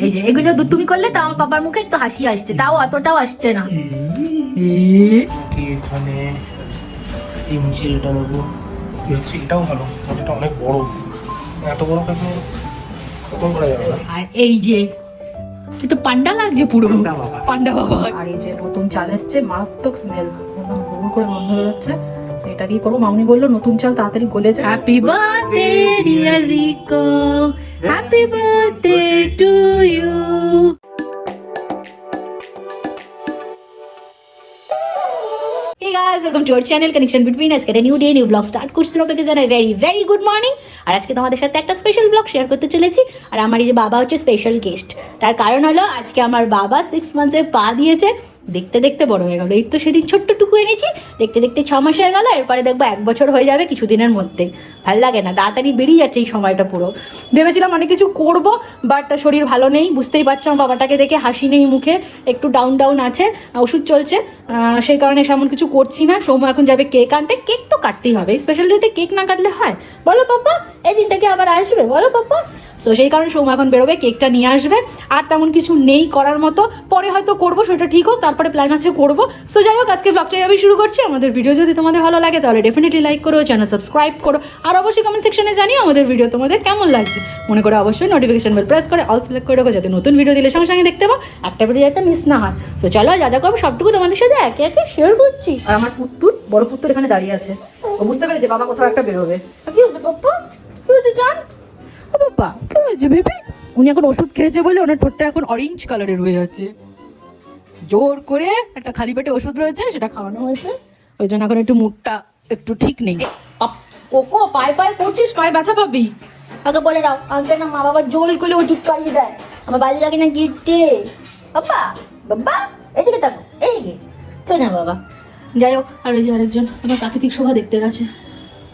এই যে এগুলো দু- তুমি করলে তাও আমার পাপার মুখে একটু হাসি আসছে তাও অতটাও আসছে না। এখানে? এই এটা নেব। কি হচ্ছে এটাও ভালো এটা অনেক বড়। এত বড় পেঁপে খতম করা যাবে না। আর এই যে তুই তো পান্ডা লাগছে পুরো। পান্ডা বাবা। পান্ডা বাবা। আর এই যে নতুন চাল এসছে মারাত্মক স্মেল গুড় করে গন্ধ বেরোচ্ছে। এটা কি করব? মামনি বলল নতুন চাল তাড়াতাড়ি গলে যায়। Happy birthday dear Rico happy birthday to guys, welcome to our channel Connection Between আজকে একটা new day new blog start করছি আপনাকে জানাই ভেরি ভেরি গুড মর্নিং আর আজকে তোমাদের সাথে একটা স্পেশাল ব্লগ শেয়ার করতে চলেছি। আর আমার এই যে বাবা হচ্ছে স্পেশাল গেস্ট তার কারণ হলো আজকে আমার বাবা সিক্স মান্থসে পা দিয়েছে। দেখতে দেখতে বড় হয়ে গেল। এই তো সেদিন ছোট্টটুকু এনেছি, দেখতে দেখতে ছ মাস হয়ে গেল, এরপরে দেখব এক বছর হয়ে যাবে কিছুদিনের মধ্যে। ভালো লাগে না, তাড়াতাড়ি বেরিয়ে যাচ্ছে এই সময়টা পুরো। ভেবেছিলাম অনেক কিছু করব বাট শরীর ভালো নেই, বুঝতেই পারছ আমার বাবাটাকে দেখে হাসি নেই মুখে, একটু ডাউন ডাউন আছে, ওষুধ চলছে সেই কারণে সেমন কিছু করছি না। সৌম্য এখন যাবে কেক আনতে কেক তো কাটতেই হবে স্পেশাল ডেতে কেক না কাটলে হয়। বলো পাপা এই দিনটা কি আবার আসবে? বলো পাপা তো সেই কারণে সৌম্য এখন বেরোবে, কেকটা নিয়ে আসবে। আর তেমন কিছু নেই করার মতো। পরে হয়তো করব, সেটা ঠিক হোক, তারপরে প্ল্যান আছে করব। সো যাই হোক, আজকে ব্লগটা আমি শুরু করছি। আমাদের ভিডিও যদি তোমাদের ভালো লাগে, তাহলে ডেফিনেটলি লাইক করো চ্যানেল সাবস্ক্রাইব করো। আর অবশ্যই কমেন্ট সেকশনে জানিও আমাদের ভিডিও তোমাদের কেমন লাগছে। মনে করে অবশ্যই নোটিফিকেশন বেল প্রেস করে অল সিলেক্ট করে রাখো, যাতে নতুন ভিডিও দিলে সঙ্গে সঙ্গে দেখতে পাও। একটা ভিডিও যাতে মিস না হয়। তো চলো, যা যা করব, সবটুকু তোমাদের সাথে একে একে শেয়ার করছি। আর আমার পুত্তুর, বড় পুত্তুর এখানে দাঁড়িয়ে আছে। ও বুঝতে পেরেছে বাবা কোথাও একটা বেরোবে। কি হচ্ছে পাপ্পা? কি হচ্ছে, জান? বাবা কি হয়েছে বেবি? উনি এখন ওষুধ খেয়েছে বলে ওনার ঠোঁটটা এখন অরেঞ্জ কালারের হয়ে যাচ্ছে। জোর করে একটা খালি পেটে ওষুধ রয়েছে সেটা খাওয়ানো হয়েছে। ওই জন্য এখন একটু মুডটা একটু ঠিক নেই। কোকো পায়ে পায়ে পড়ছিস? পায়ে ব্যথা পাবি? আগে বলে দাও আগে না মা বাবা জোল করে ওষুধ খাইয়ে দেয়। আমার বাড়ি লাগে না গিয়ে বাবা বাবা এদিকে তাকো এইদিকে চল না বাবা। যাই হোক আর ওই যে আরেকজন আমার প্রাকৃতিক শোভা দেখতে গেছে।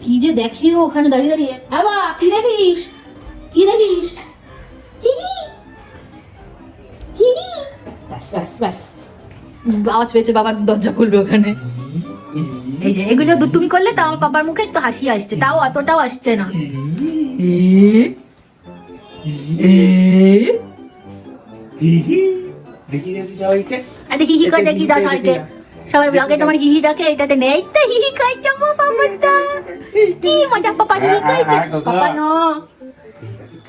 কি যে দেখি ওখানে দাঁড়িয়ে দাঁড়িয়ে। বাবা কি দেখিস? কি দেখিস? কি কি? কি কি? ব্যাস ব্যাস আওয়াজ পেয়েছে বাবার দরজা খুলবে ওখানে। এই যে এগুলো দু- তুমি করলে তাও আমার পাপার মুখে একটু হাসি আসছে তাও অতটাও আসছে না। দেখি করে দেখি সবাইকে। সবাই ব্লগে তোমার হিহি দেখে এটাতে নেই। তো হিহি খাইছে বাবা কি মজা পাপা হিহি খাইছে। পাপা নো।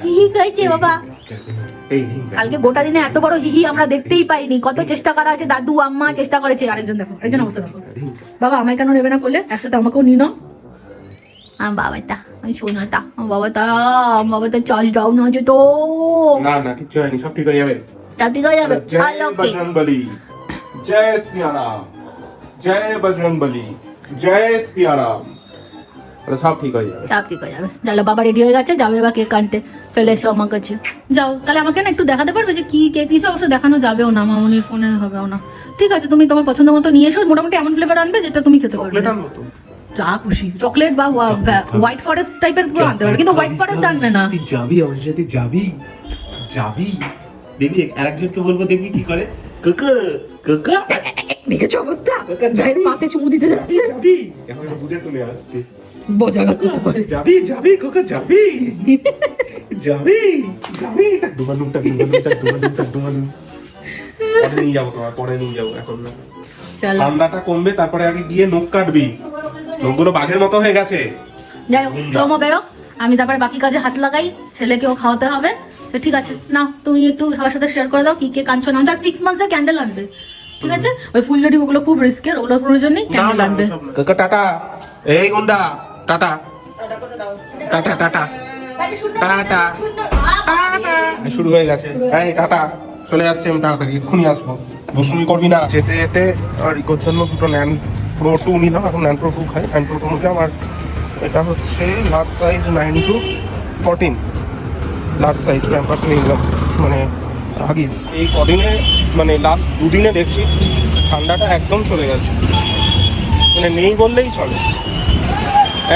হিহি খাইছে বাবা। কালকে গোটা দিনে এত বড় হিহি আমরা দেখতেই পাইনি। কত চেষ্টা করা হয়েছে দাদু আম্মা চেষ্টা করেছে। আরেকজন দেখো আরেকজন অবস্থা দেখো। বাবা আমায় কেন নেবে না করলে? একসাথে আমাকেও নিন আমার বাবাটা আমি শোনাতা আমার বাবাটা আমার বাবাটা চার্জ ডাউন হয়েছে তো। না না কিচ্ছু হয়নি সব ঠিক হয়ে যাবে। তাতে হয়ে যাবে। বলি জয় সিয়ারাম। জয় বজরং বলি জয় সিয়ারাম। তাহলে সব ঠিক হয়ে যাবে। সব ঠিক হয়ে যাবে। চলো বাবা রেডি হয়ে গেছে যাবে বা কেক আনতে। চলে এসো আমার কাছে। যাও তাহলে আমাকে না একটু দেখাতে পারবে যে কি কেক দিয়েছ অবশ্য দেখানো যাবেও না মামনির ফোনে হবেও না। ঠিক আছে তুমি তোমার পছন্দ মতো নিয়ে এসো মোটামুটি এমন ফ্লেভার আনবে যেটা তুমি খেতে পারবে। চকলেট আনব তো। যা খুশি। চকলেট বা হোয়াইট ফরেস্ট টাইপেরগুলো আনতে পারবে কিন্তু হোয়াইট ফরেস্ট আনবে না। তুই যাবি আমার সাথে যাবি। যাবি। দেখবি আরেকজনকে বলব দেখবি কি করে। কাকা কাকা। দেখেছ অবস্থা? কাকা পাতে চুমু দিতে যাচ্ছে। যাবি। এখন বুঝে শুনে আসছে। বোঝা করতে পারে যাবি যাবি কাকা যাবি যাবি যাবি টাক টাক দুবানুম টাক দুবানুম টাক দুবানুম পরে নিয়ে যাব তোমার পরে নিয়ে যাব এখন না ঠান্ডাটা কমবে তারপরে আগে গিয়ে নখ কাটবি নখগুলো বাঘের মতো হয়ে গেছে। যাই হোক সোমো বেরো। আমি তারপরে বাকি কাজে হাত লাগাই ছেলেকেও খাওয়াতে হবে। তো ঠিক আছে না তুমি একটু সবার সাথে শেয়ার করে দাও কি কে কাঁদছো না সিক্স মান্থসের ক্যান্ডেল আনবে। ঠিক আছে? ওই ফুলজড়ি ওগুলো খুব রিস্কের ওগুলো প্রয়োজন নেই ক্যান্ডেল আনবে। কাকা টাটা। এই গুন্ডা। টাটা। Tata tata. টাটা। শুরু হয়ে গেছে। এই, টাটা। চলে যাচ্ছে আমি তাড়াতাড়ি, এক্ষুনি আসব। দুষ্টুমি করবি না। যেতে যেতে, আর ইকোর জন্য দুটো ন্যান প্রো টু নিলাম, এখন ন্যান প্রো টু খাই। ন্যান প্রো টু নিলাম আর এটা হচ্ছে large size nine to fourteen large size Pampers নিয়ে মানে হাগিস এই কদিনে মানে লাস্ট দুদিনে দেখছি, ঠান্ডাটা একদম চলে গেছে। মানে নেই বললেই চলে।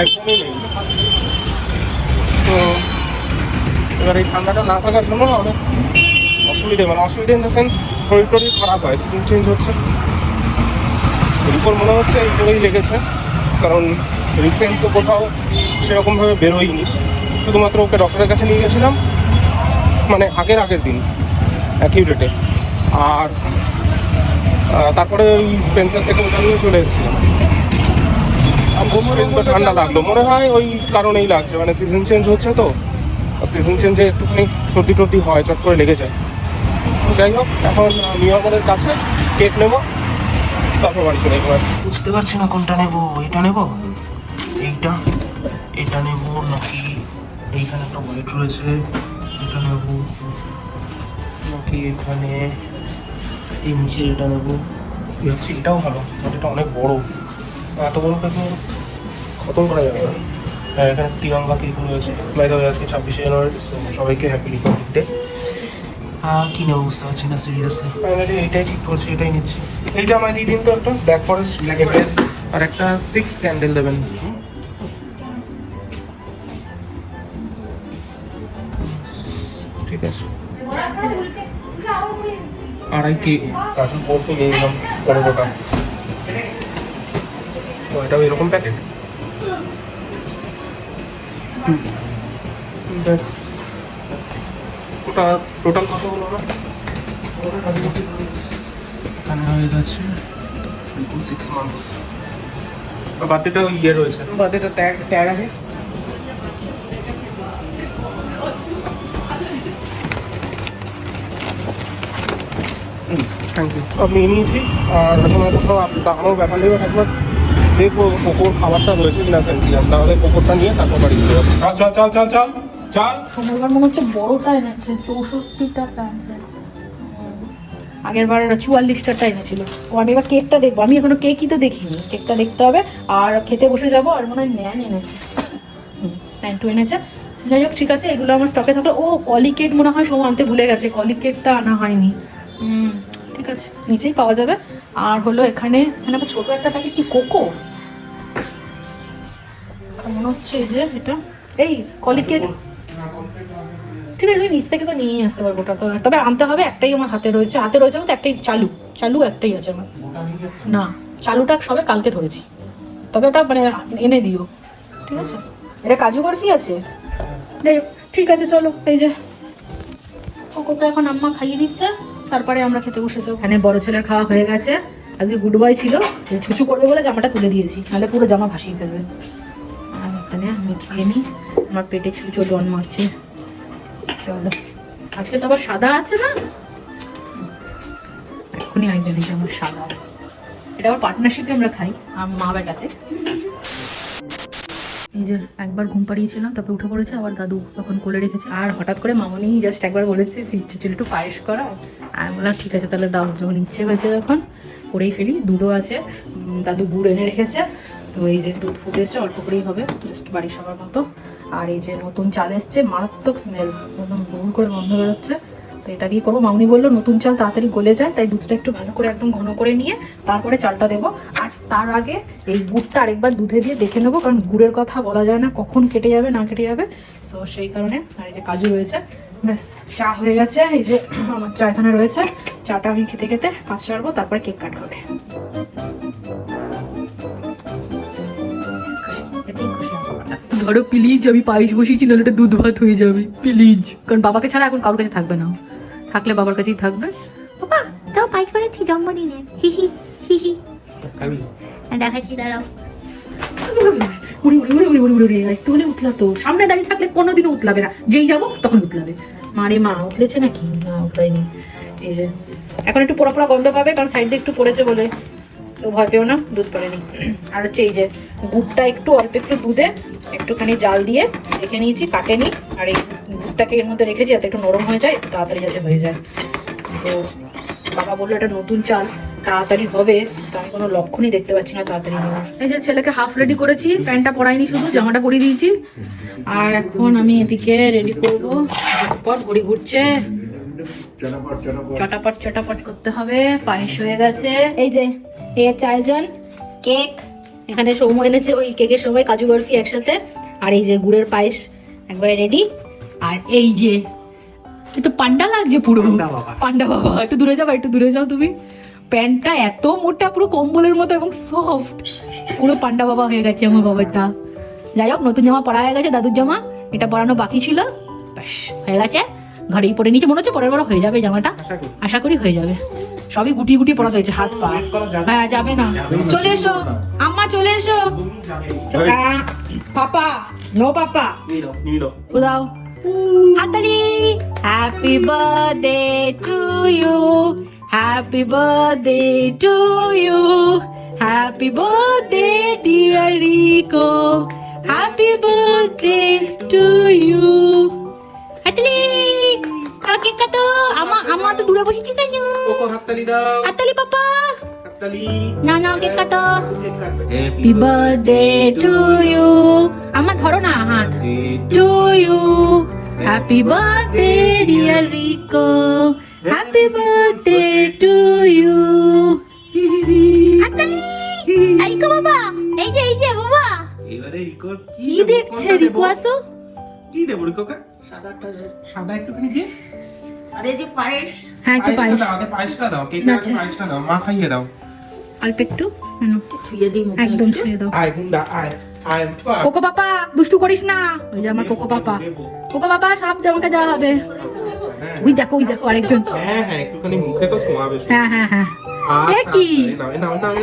একদমই নেই তো, এবার এই ঠান্ডাটা না থাকার জন্য অনেক অসুবিধে মানে অসুবিধে ইন দ্য সেন্স শরীর টরীর খারাপ হয় স্কিন চেঞ্জ হচ্ছে। এর উপর মনে হচ্ছে এইগুলোই লেগেছে, কারণ রিসেন্ট তো কোথাও সেরকমভাবে বেরোয়নি। শুধুমাত্র ওকে ডক্টরের কাছে নিয়ে গেছিলাম মানে আগের আগের দিন একই আর তারপরে ওই স্পেন্সার থেকে ওটা নিয়ে চলে এসেছিলাম। আর প্রচণ্ড ঠান্ডা লাগল। মনে হয় ওই কারণেই লাগছে মানে সিজন চেঞ্জ হচ্ছে তো। সিজন চেঞ্জে একটুখানি সর্দি টর্দি হয় চট করে লেগে যায়। যাই হোক এখন নিয়মনের কাছে কেক নেব তারপর বাড়ি চলে যাব। বুঝতে পারছি না কোনটা নেব এটা নেব? এইটা এটা নেব নাকি এইখানে একটা হোয়াইট রয়েছে এটা নেব? নাকি এখানে এই নিচের এটা নেব? ভাবছি এটাও ভালো বাট এটা অনেক বড়। এত বড় কেক খতম করা যাবে না। আর এখানে তিরঙ্গা কেক রয়েছে। বাইরে হয়ে আজকে ছাব্বিশে জানুয়ারি সবাইকে হ্যাপি রিপাবলিক ডে কি নেব বুঝতে পারছি না সিরিয়াসলি ফাইনালি এইটাই ঠিক করছি এটাই নিচ্ছি। এইটা আমায় দিয়ে দিন তো একটা ব্ল্যাক ফরেস্ট ব্ল্যাক এভারেস আর একটা সিক্স ক্যান্ডেল দেবেন ঠিক আছে। আড়াই কে? কাজু বরফি নিয়ে নিলাম পনেরোটা। তো এটাও এরকম প্যাকেট ব্যাস। ওটা টোটাল কত হলো না এখানে হয়ে গেছে। টু সিক্স মান্থস বার্থডেটা ইয়ে রয়েছে। বার্থডেটা ট্যাগ ট্যাগ আছে। থ্যাংক ইউ নিয়ে নিয়েছি। আর কোথাও আপ- দাঁড়ানোর ব্যাপার নেই। একবার দেখব কোকোর খাবারটা রয়েছে কিনা সেন্সিলাম তাহলে কোকোরটা নিয়ে তারপর বাড়ি চলে যাব। চল চল চল চল চল চল। সোমবার মনে হচ্ছে বড়টা এনেছে চৌষট্টিটা প্যান্টসে আগের বার চুয়াল্লিশটা এনেছিল ও আমি এবার কেকটা দেখব। আমি এখনও কেকই তো দেখিনি। কেকটা দেখতে হবে। আর খেতে বসে যাব আর মনে হয় ন্যান এনেছে। প্যান্টু এনেছে। যাই হোক ঠিক আছে এগুলো আমার স্টকে থাকল। ও কলিকেট মনে হয় সময় আনতে ভুলে গেছে। কলিকেটটা আনা হয়নি। হুম ঠিক আছে নিচেই পাওয়া যাবে। আর হলো এখানে এখানে আবার ছোটো একটা প্যাকেট কি, কোকো? মনে হচ্ছে এই যে এটা। এই কলিকেট ঠিক আছে নিচ থেকে তো নিয়ে আসতে পারব ওটা তো। তবে আনতে হবে, একটাই আমার হাতে রয়েছে। হাতে রয়েছে কিন্তু একটাই চালু। চালু একটাই আছে আমার। না, চালুটা সবে কালকে ধরেছি। তবে ওটা মানে এনে দিও। ঠিক আছে? এটা কাজু বরফি আছে? ঠিক আছে, চলো, এই যে। ওকে এখন আম্মা খাইয়ে দিচ্ছে তারপরে আমরা খেতে বসেছি। এখানে বড় ছেলের খাওয়া হয়ে গেছে। আজকে গুড বয় ছিল ছুচু করবে বলে জামাটা তুলে দিয়েছি, নাহলে পুরো জামা ভাসিয়ে ফেলবে। আর এখানে আমি খেয়ে নিই। আমার পেটে ছুচো ডন মারছে। চলো। আজকে তো আবার সাদা আছে না? এক্ষুনি আরেকজন আমার সাদা। এটা আবার পার্টনারশিপে আমরা খাই মা বেটাতে। এই যে একবার ঘুম পাড়িয়েছিলাম, তারপরে উঠে পড়েছে, আবার দাদু তখন কোলে রেখেছে। আর হঠাৎ করে মামনি জাস্ট একবার বলেছে যে, ইচ্ছে ছিল একটু পায়েস করা। আমি বললাম, ঠিক আছে, তাহলে দাও। যখন ইচ্ছে হয়েছে যখন করেই ফেলি। দুধও আছে দাদু গুড় এনে রেখেছে। তো এই যে দুধ ফুটে ফুটেছে অল্প করেই হবে জাস্ট বাড়ির সবার মতো। আর এই যে নতুন চাল এসছে, মারাত্মক স্মেল একদম গুড় করে গন্ধ বেরোচ্ছে। তো এটা দিয়ে করব। মামনি বলল, নতুন চাল তাড়াতাড়ি গলে যায়, তাই দুধটা একটু ভালো করে একদম ঘন করে নিয়ে, তারপরে চালটা দেবো। আর তার আগে এই গুড়টা আরেকবার দুধে দিয়ে দেখে নেব কারণ গুড়ের কথা বলা যায় না কখন কেটে যাবে না কেটে যাবে। সো সেই কারণে আর এই যে কাজু রয়েছে ব্যাস চা হয়ে গেছে। এই যে আমার চা এখানে রয়েছে চাটা আমি খেতে খেতে কাজ সারবো তারপরে কেক কাট হবে ধরো প্লিজ আমি পায়েস বসিয়েছি নাহলে এটা দুধ ভাত হয়ে যাবে। প্লিজ কারণ বাবাকে ছাড়া এখন কারোর কাছে থাকবে না। থাকলে বাবার কাছেই থাকবে। বাবা তাও পায়েস বানাচ্ছি জন্মদিনে। হি হি হি হি। খাবি দেখাচ্ছি দাঁড়াও। উড়ি উড়ি উড়ি উড়ি উড়ি উড়ি উড়ি একটু হলে উঠলাতো সামনে দাঁড়িয়ে থাকলে কোনোদিনও উতলাবে না। যেই যাব তখন উতলাবে। মারে মা উতলেছে নাকি? না উতলায়নি। এই যে এখন একটু পোড়া পোড়া গন্ধ পাবে কারণ সাইড দিয়ে একটু পড়েছে বলে। তো ভয় পেও না দুধ পড়েনি আর হচ্ছে এই যে গুড়টা একটু অল্প একটু দুধে একটুখানি জাল দিয়ে রেখে নিয়েছি কাটেনি আর এই গুড়টাকে এর মধ্যে রেখেছি যাতে একটু নরম হয়ে যায় একটু তাড়াতাড়ি যাতে হয়ে যায়। তো বাবা বলল এটা নতুন চাল। তাড়াতাড়ি হবে তো আমি কোনো লক্ষণই দেখতে পাচ্ছি না তাড়াতাড়ি হওয়ার এই যে ছেলেকে হাফ রেডি করেছি প্যান্টটা পরাইনি শুধু জামাটা পরিয়ে দিয়েছি। আর এখন আমি এদিকে রেডি করব ঝটপট ঘড়ি ঘুরছে। চটাপট চটাপট করতে হবে পায়েস হয়ে গেছে। এই যে এ চারজন কেক এখানে সৌম্য এনেছে ওই কেকের সময় কাজু বরফি একসাথে। আর এই যে গুড়ের পায়েস একবারে রেডি। আর এই যে একটু পান্ডা লাগছে পুরো। পান্ডা বাবা। পান্ডা বাবা একটু দূরে যাও একটু দূরে যাও তুমি। প্যান্টটা এত মোটা পুরো কম্বলের মতো এবং সফট পুরো পান্ডা বাবা হয়ে গেছে আমার বাবাটা। যাই হোক নতুন জামা পরা হয়ে গেছে দাদুর জামা। এটা পরানো বাকি ছিল। ব্যাস হয়ে গেছে। ঘরেই পরে নিচে মনে হচ্ছে পরের বড় হয়ে যাবে জামাটা। আশা করি। হয়ে যাবে। সবই গুটিয়ে গুটি পড়াতে হয়েছে হাত পা। হ্যাঁ যাবে না। চলে এসো। আম্মা চলে এসো। Papa no papa. উদাও হাতালি happy birthday to you happy birthday to you happy birthday dear Rico happy birthday to you হাতালি কাকে কাটো আমা আমা তো দূরে বসেছি কেন কোকো হাততালি দাও। হাতালি পাপা। হাততালি। না না কেক কাটবে। হ্যাপি বার্থডে টু ইউ আমা ধরো না হাত। To you. Happy birthday, dear Rico. Happy birthday to you. হাততালি! এই কো বাবা এই যে এই যে বাবা। এবারে রিকোর কি দেখছে রিকো এত কি দেবো রিকোকে সাদা একটুখানি দিয়ে? হ্যাঁ একটু পায়েস। দাও আগে পায়েসটা দাও আগে আচ্ছা। পায়েসটা দাও মা খাইয়ে দাও। অল্প একটু নাও, একদম ছুঁয়ে দাও। আয় গুন্ডা আয়। কোকো পাপা দুষ্টু করিস না। ওই যে আমার কোকো পাপা কোকো পাপা সব তোমাকে দেওয়া হবে। ওই দেখো ওই দেখো আরেকজন হ্যাঁ হ্যাঁ একটুখানি মুখে তো ছোঁয়াবে হ্যাঁ হ্যাঁ হ্যাঁ আচ্ছা, এ কি?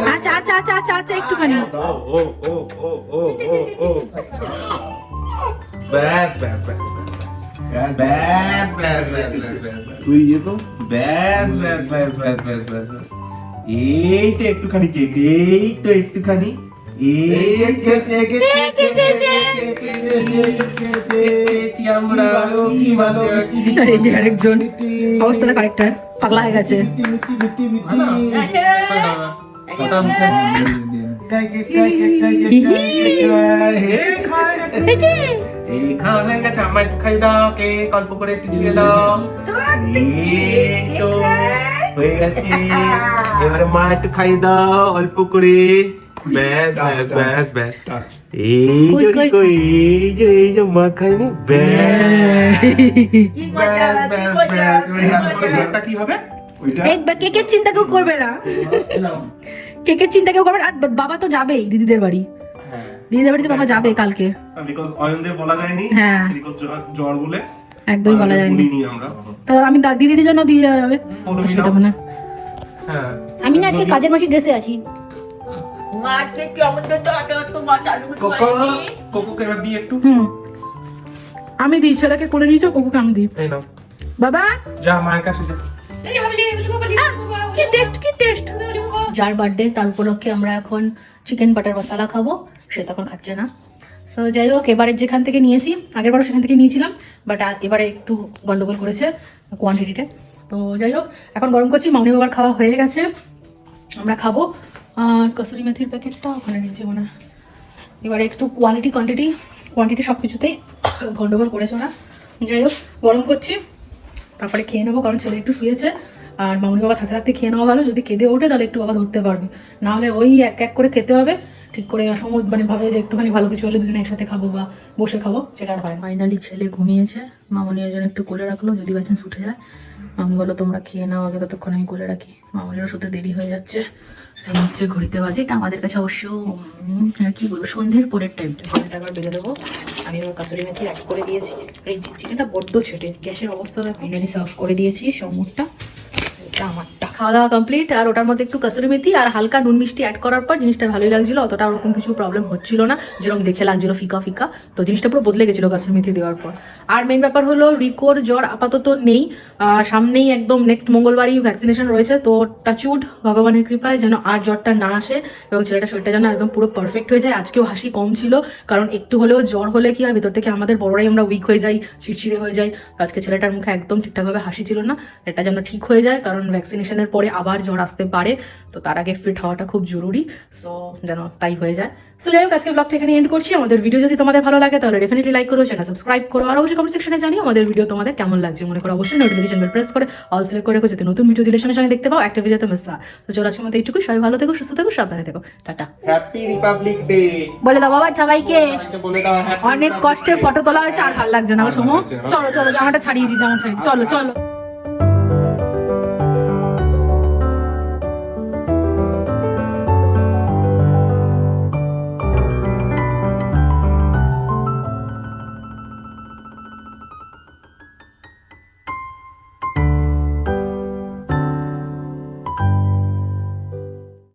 আচ্ছা। আচ্ছা আচ্ছা আচ্ছা আচ্ছা আচ্ছা একটুখানি দাও, ও, ও, ও, ও, ও, ও। ব্যাস, ব্যাস, ব্যাস, ব্যাস, ব্যাস। ব্যাস, ব্যাস, ব্যাস, ব্যাস, ব্যাস, ব্যাস। তুই ইয়ে তো ব্যাস, ব্যাস, ব্যাস, ব্যাস, ব্যাস, ব্যাস, ব্যাস। এই তো একটুখানি কেক এই তো একটুখানি হয়ে হয়ে খাই দাও অল্প করে দিয়ে দাও হয়ে গেছে এবারে মা একটু খাই দাও অল্প করে ব্যাস ব্যাস ব্যাস ব্যাস এই যে? এই যে এই যে মা খাইনি ব্যাস ব্যাস ব্যাস কি হবে কেকের চিন্তা কেউ করবে না? কেকের চিন্তা কেউ করবে আর বাবা তো যাবেই দিদিদের বাড়ি। হ্যাঁ। দিদিদের বাড়িতে বাবা যাবে কালকে। বিকজ অয়নদের বলা যায়নি হ্যাঁ। জ্বর- বলে একদমই বলা যায়নি। বলিনি আমরা। তো আমি দিদিদের জন্য দিয়ে যাবে? অসুবিধা হবে না। হ্যাঁ। আমি না আজকে কাজের মাসি ড্রেসে আছি। কোকো কোকোকে এবার দিয়ে একটু। হুম। আমি দিই ছেলেকে করে নিয়েছো কোকুকে আমি দিই এই নাও। বাবা! যা মায়ের কাছে যা। কি টেস্ট কি টেস্ট যার বার্থডে তার উপলক্ষে আমরা এখন চিকেন বাটার মশলা খাব। সে তখন খাচ্ছে না। সো যাই হোক এবারে যেখান থেকে নিয়েছি আগের বারও সেখান থেকে নিয়েছিলাম বাট এবারে একটু গন্ডগোল করেছে কোয়ান্টিটিতে তো যাই হোক এখন গরম করছি মামনি বাবার খাওয়া হয়ে গেছে। আমরা খাব। আর কসুরি মেথির প্যাকেটটা ওখানে নিয়েছি মনে হয়। এবারে একটু কোয়ালিটি কোয়ান্টিটি কোয়ান্টিটি সব কিছুতেই গন্ডগোল করেছে ওরা। যাই হোক, গরম করছি। তারপরে খেয়ে নেব, কারণ ছেলে একটু শুয়েছে। আর মামুনি বাবা থাকতে থাকতে খেয়ে নেওয়া ভালো। যদি কেঁদে ওঠে, তাহলে একটু বাবা ধরতে পারবে। নাহলে ওই এক এক করে খেতে হবে। ঠিক করে সময় মানে ভাবে যে একটুখানি ভালো কিছু হলে দুদিন একসাথে খাব বা বসে খাব, সেটা আর হয় ফাইনালি ছেলে ঘুমিয়েছে। মামনি একজন একটু কোলে রাখল, যদি বাই চান্স উঠে যায়। মামনি বলো তোমরা খেয়ে নাও, আগে ততক্ষণ আমি কোলে রাখি। মামনিরও শুতে দেরি হয়ে যাচ্ছে। হচ্ছে ঘড়িতে বাজে এটা আমাদের কাছে অবশ্য হ্যাঁ, কি বলব সন্ধ্যের পরের টাইমটা সন্ধ্যাটা আবার বেঁধে দেবো। আমি আমার কাসুরি মেথি অ্যাড করে দিয়েছি। আর এই চিকেনটা বড্ড ছেটে গ্যাসের অবস্থাটা ফাইনালি সার্ভ করে দিয়েছি সমুরটা এটা আমারটা। খাওয়া দাওয়া কমপ্লিট আর ওটার মধ্যে একটু কাসুরি মেথি আর হালকা নুন মিষ্টি অ্যাড করার পর জিনিসটা ভালোই লাগছিল, অতটা ওরকম কিছু প্রবলেম হচ্ছিল না। যেরকম দেখে লাগছিল ফিকা ফিকা। তো জিনিসটা পুরো বদলে গেছিল কাসুরি মেথি দেওয়ার পর। আর মেন ব্যাপার হলো, রিকোর জ্বর আপাতত নেই। সামনেই একদম নেক্সট মঙ্গলবারই ভ্যাকসিনেশন রয়েছে, তো টাচুড ভগবানের কৃপায় যেন আর জ্বরটা না আসে এবং ছেলেটা শরীরটা যেন একদম পুরো পারফেক্ট হয়ে যায়। আজকেও হাসি কম ছিল, কারণ একটু হলেও জ্বর হলে কি হয়, ভিতর থেকে আমাদের বড়রাই আমরা উইক হয়ে যাই চিড়চিড়ে হয়ে যাই। আজকে ছেলেটার মুখে একদম ঠিকঠাকভাবে হাসি ছিল না। এটা যেন ঠিক হয়ে যায়, কারণ ভ্যাকসিনেশনের পরে আবার জ্বর আসতে পারে। তো তার আগে ফিট হওয়াটা খুব জরুরি। সো যেন তাই হয়ে যায়। সো যাই হোক আজকে ব্লগটা এখানে এন্ড করছি। আমাদের ভিডিও যদি তোমাদের ভালো লাগে তাহলে ডেফিনেটলি লাইক করো চ্যানেল সাবস্ক্রাইব করো আর অবশ্যই কমেন্ট সেকশনে জানিও আমাদের ভিডিও তোমাদের কেমন লাগছে। মনে করো অবশ্যই নোটিফিকেশন বেল প্রেস করে অল সিলেক্ট করে রেখো যাতে নতুন ভিডিও দিলে সঙ্গে সঙ্গে দেখতে পাও একটা ভিডিওতে মিস না। তো চলো আজকের মতো এইটুকু সবাই ভালো থেকো সুস্থ থেকো সাবধানে থেকো। টাটা। হ্যাপি রিপাবলিক ডে বলে দাও বাবা সবাইকে। অনেক কষ্টে ফটো তোলা হয়েছে আর ভালো লাগছে না। না। চলো চলো জামাটা ছাড়িয়ে দিই জামা ছাড়িয়ে চলো চলো।